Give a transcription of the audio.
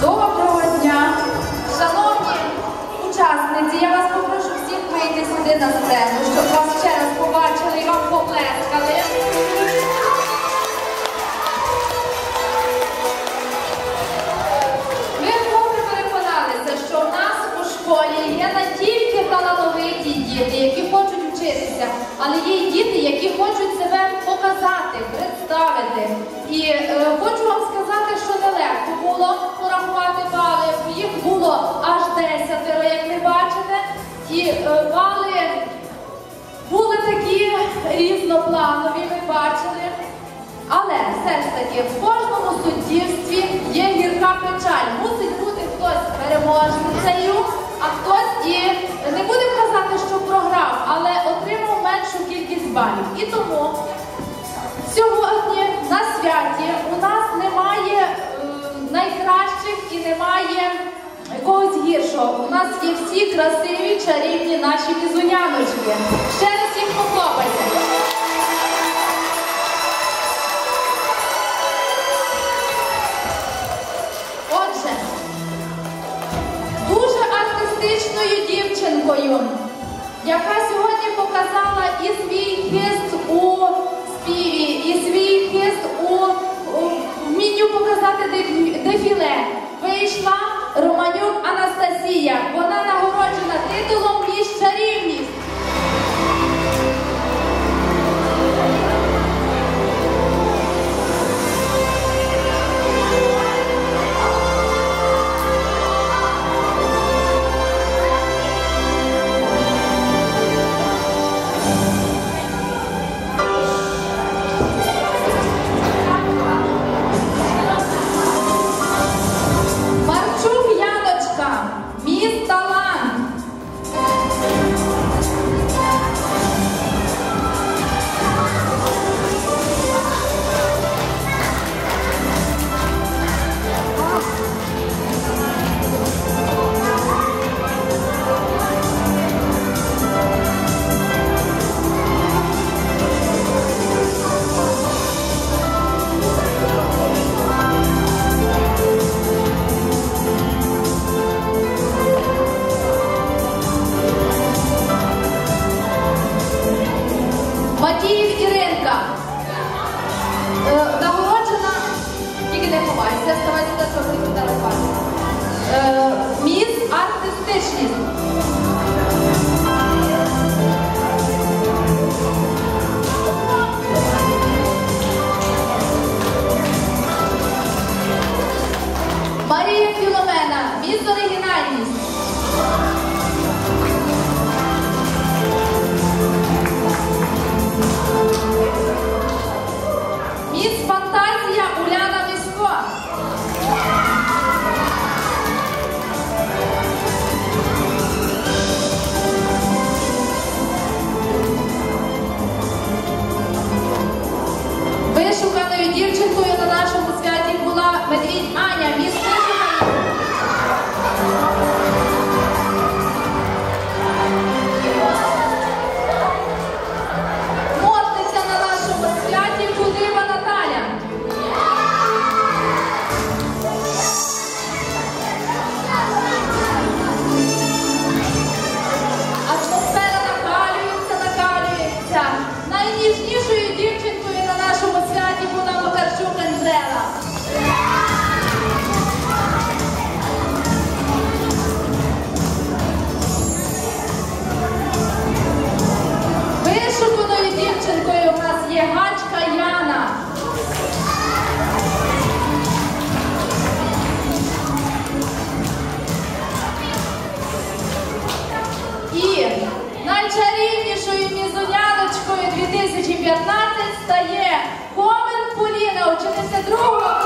Доброго дня! Шановні учасниці, я вас попрошу всіх вийти сюди на сцену, щоб вас ще раз побачили і вам поплескали. Ми вкотре переконалися, що в нас у школі є не тільки талановиті діти, які хочуть вчитися, але є й діти, які хочуть себе показати, представити. І е, хочу вам сказати, що нелегко було порахувати бали. Їх було аж десятеро, як ви бачите. І е, бали були такі різнопланові, ви бачили. Але все ж таки в кожному суддівстві святі у нас немає е, найкращих і немає якогось гіршого. У нас є всі красиві, чарівні наші візуняночки. Ще раз їм похлопайте. Отже, дуже артистичною дівчинкою, яка сьогодні показала і свій хист у співі, і свій хист показати дефіле. Вийшла Романя. тижні. найчарівнішою мізуняночкою 2015 стає Комен Поліна, учениця другого